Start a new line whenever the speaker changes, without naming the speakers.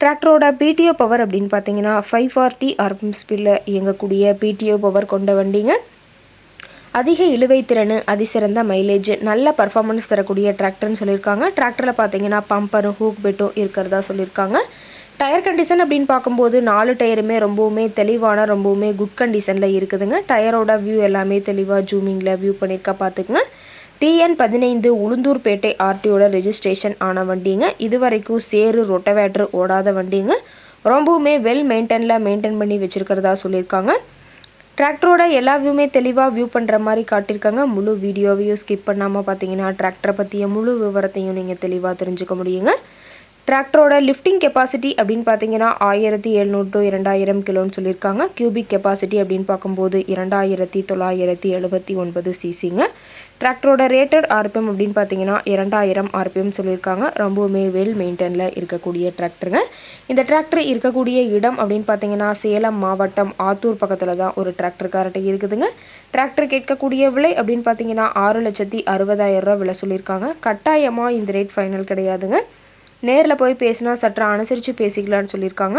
டிராக்டரோட PTO power அப்படின்னு பார்த்தீங்கன்னா ஃபைவ் ஃபார்ட்டி ஆர்பிஎம் ஸ்பீடில் இயங்கக்கூடிய பிடிஓ பவர் கொண்ட வண்டிங்க. அதிக இழுவை திறன் அதிசிறந்த மைலேஜ் நல்ல பர்ஃபார்மன்ஸ் தரக்கூடிய டிராக்டர்னு சொல்லியிருக்காங்க. டிராக்டரில் பார்த்தீங்கன்னா பம்பரும் ஹூக் பெட்டும் இருக்கிறதா சொல்லியிருக்காங்க. டயர் கண்டிஷன் அப்படின்னு பார்க்கும்போது நாலு டயருமே ரொம்பவுமே தெளிவான ரொம்பவுமே குட் கண்டிஷனில் இருக்குதுங்க. டயரோட வியூ எல்லாமே தெளிவாக ஜூமிங்கில் வியூ பண்ணியிருக்கா பார்த்துக்குங்க. டிஎன் பதினைந்து உளுந்தூர்பேட்டை ஆர்டியோட ரெஜிஸ்ட்ரேஷன் ஆன வண்டிங்க. இது வரைக்கும் சேரு ரொட்டவேட்ரு ஓடாத வண்டிங்க. ரொம்பவுமே வெல் மெயின்டெனில் மெயின்டைன் பண்ணி வச்சுருக்கிறதா சொல்லியிருக்காங்க. டிராக்டரோட எல்லா வியூமே தெளிவாக வியூ பண்ணுற மாதிரி காட்டியிருக்காங்க. முழு வீடியோவையும் ஸ்கிப் பண்ணாமல் பார்த்தீங்கன்னா டிராக்டரை பற்றிய முழு விவரத்தையும் நீங்கள் தெளிவாக தெரிஞ்சுக்க முடியுங்க. டிராக்டரோட லிஃப்டிங் கெப்பாசிட்டி அப்படின்னு பார்த்தீங்கன்னா ஆயிரத்தி எழுநூறு டு இரண்டாயிரம் கிலோன்னு சொல்லியிருக்காங்க. கியூபிக் கெப்பாசிட்டி அப்படின்னு பார்க்கும்போது இரண்டாயிரத்தி தொள்ளாயிரத்தி எழுபத்தி ஒன்பது சிசிங்க டிராக்டரோட ரேட்டட் ஆர்பிஎம் அப்படின்னு பார்த்தீங்கன்னா இரண்டாயிரம் ஆர்பிஎம் சொல்லியிருக்காங்க. ரொம்பவுமே வெல் மெயின்டெனில் இருக்கக்கூடிய டிராக்டருங்க இந்த டிராக்டர் இருக்கக்கூடிய இடம் அப்படின்னு பார்த்தீங்கன்னா சேலம் மாவட்டம் ஆத்தூர் பக்கத்தில் தான் ஒரு டிராக்டர் கார்ட்டை இருக்குதுங்க. டிராக்டர் கேட்கக்கூடிய விலை அப்படின்னு பார்த்தீங்கன்னா ஆறு லட்சத்தி அறுபதாயிரம் ரூபா விலை சொல்லியிருக்காங்க. கட்டாயமாக இந்த ரேட் ஃபைனல் கிடையாதுங்க. நேரில் போய் பேசினா சற்று அனுசரித்து பேசிக்கலான்னு சொல்லியிருக்காங்க.